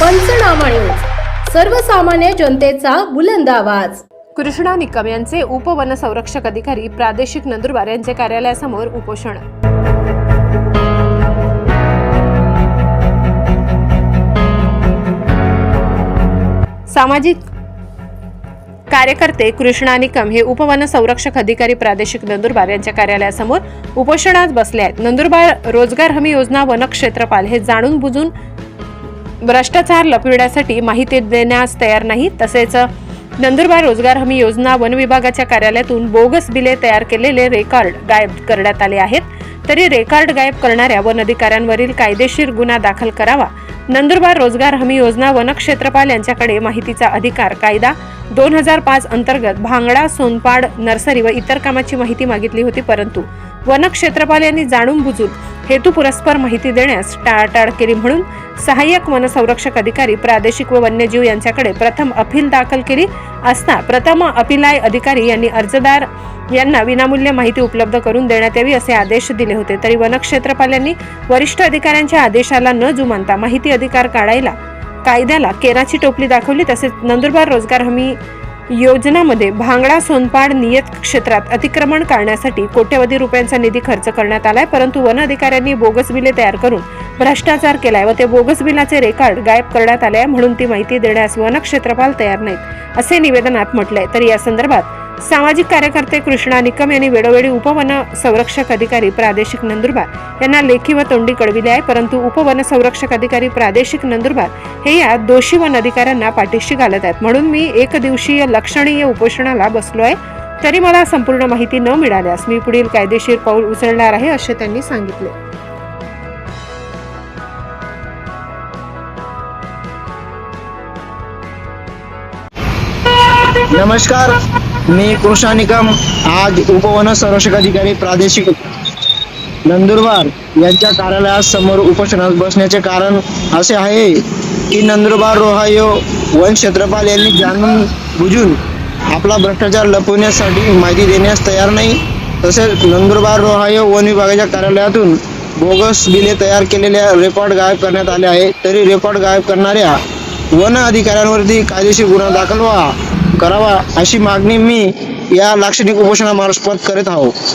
पंचनामा न्यूज. सर्वसामान्य जनतेचा बुलंद आवाज. कृष्णा निकम यांचे उपवनसंरक्षक अधिकारी प्रादेशिक नंदुरबार यांचे कार्यालयासमोर उपोषण. सामाजिक कार्यकर्ते कृष्णा निकम हे उपवन संरक्षक अधिकारी प्रादेशिक नंदुरबार यांच्या कार्यालयासमोर उपोषणात बसले आहेत. नंदुरबार रोजगार हमी योजना वनक्षेत्रपाल हे जाणून बुजून भ्रष्टाचार लपविण्यासाठी माहिती देण्यास तयार नाही तसेच नंदुरबार रोजगार हमी योजना वन विभागाच्या कार्यालयातून बोगस बिले तयार केलेले रेकॉर्ड गायब करण्यात आले आहेत. तरी रेकॉर्ड गायब करणाऱ्या वन अधिकाऱ्यांवरील कायदेशीर गुन्हा दाखल करावा. नंदुरबार रोजगार हमी योजना वनक्षेत्रपाल यांच्याकडे माहितीचा अधिकार कायदा. दोन हजार पाच अंतर्गत भांगडा सोनपाड नर्सरी व इतर कामाची माहिती मागितली होती परंतु वनक्षेत्रपाल यांनी जाणून बुजून हेतू पुरस्पर माहिती देण्यास टाळाटाळ केली म्हणून सहाय्यक वनसंरक्षक अधिकारी प्रादेशिक व वन्यजीव यांच्याकडे प्रथम अपील दाखल केली असता प्रथम अपिलाय अधिकारी यांनी अर्जदार यांना विनामूल्य माहिती उपलब्ध करून देण्यात यावी असे आदेश दिले होते. तरी वनक्षेत्रपाल यांनी वरिष्ठ अधिकाऱ्यांच्या आदेशाला न जुमानता माहिती अधिकार काढायला कायद्याला केराची टोपली दाखवली तसेच नंदुरबार रोजगार हमी योजनामध्ये भांगडा सोनपाड नियत क्षेत्रात अतिक्रमण करण्यासाठी कोट्यवधी रुपयांचा निधी खर्च करण्यात आलाय परंतु वन अधिकाऱ्यांनी बोगस बिले तयार करून भ्रष्टाचार केलाय व ते बोगस बिलाचे रेकॉर्ड गायब करण्यात आले आहे म्हणून ती माहिती देण्यास वनक्षेत्रपाल तयार नाहीत असे निवेदनात म्हटलंय. तर या संदर्भात सामाजिक कार्यकर्ते कृष्णा निकम यांनी वेळोवेळी उपवन संरक्षक अधिकारी प्रादेशिक नंदुरबार यांना लेखी व तोंडी कळविले आहे परंतु उपवन संरक्षक अधिकारी प्रादेशिक नंदुरबार हे या दोषी वन अधिकाऱ्यांना पाठीशी घालत आहेत. म्हणून मी एक दिवसीय लक्षणीय उपोषणाला बसलो आहे. तरी मला संपूर्ण माहिती न मिळाल्यास मी पुढील कायदेशीर पाऊल उचलणार आहे असे त्यांनी सांगितले. नमस्कार. मी कृष्णा निकम आज उपवन संरक्षक अधिकारी प्रादेशिक नंदुरबार यांच्या कार्यालयासमोर उपोषणात बसण्याचे कारण असे आहे की नंदुरबार रोहायो वन क्षेत्रपाल यांनी जाणून बुजून आपला भ्रष्टाचार लपवण्यासाठी माहिती देण्यास तयार नाही. तसेच नंदुरबार रोहायो वन विभागाच्या कार्यालयातून बोगस बिले तयार केलेल्या रेकॉर्ड गायब करण्यात आले आहे तरी रेकॉर्ड गायब करणाऱ्या वन अधिकाऱ्यांवरती कायदेशीर गुन्हा दाखल व्हा करावा अशी मागणी मी या लाक्षणिक उपोषणामार्फत करीत आहोत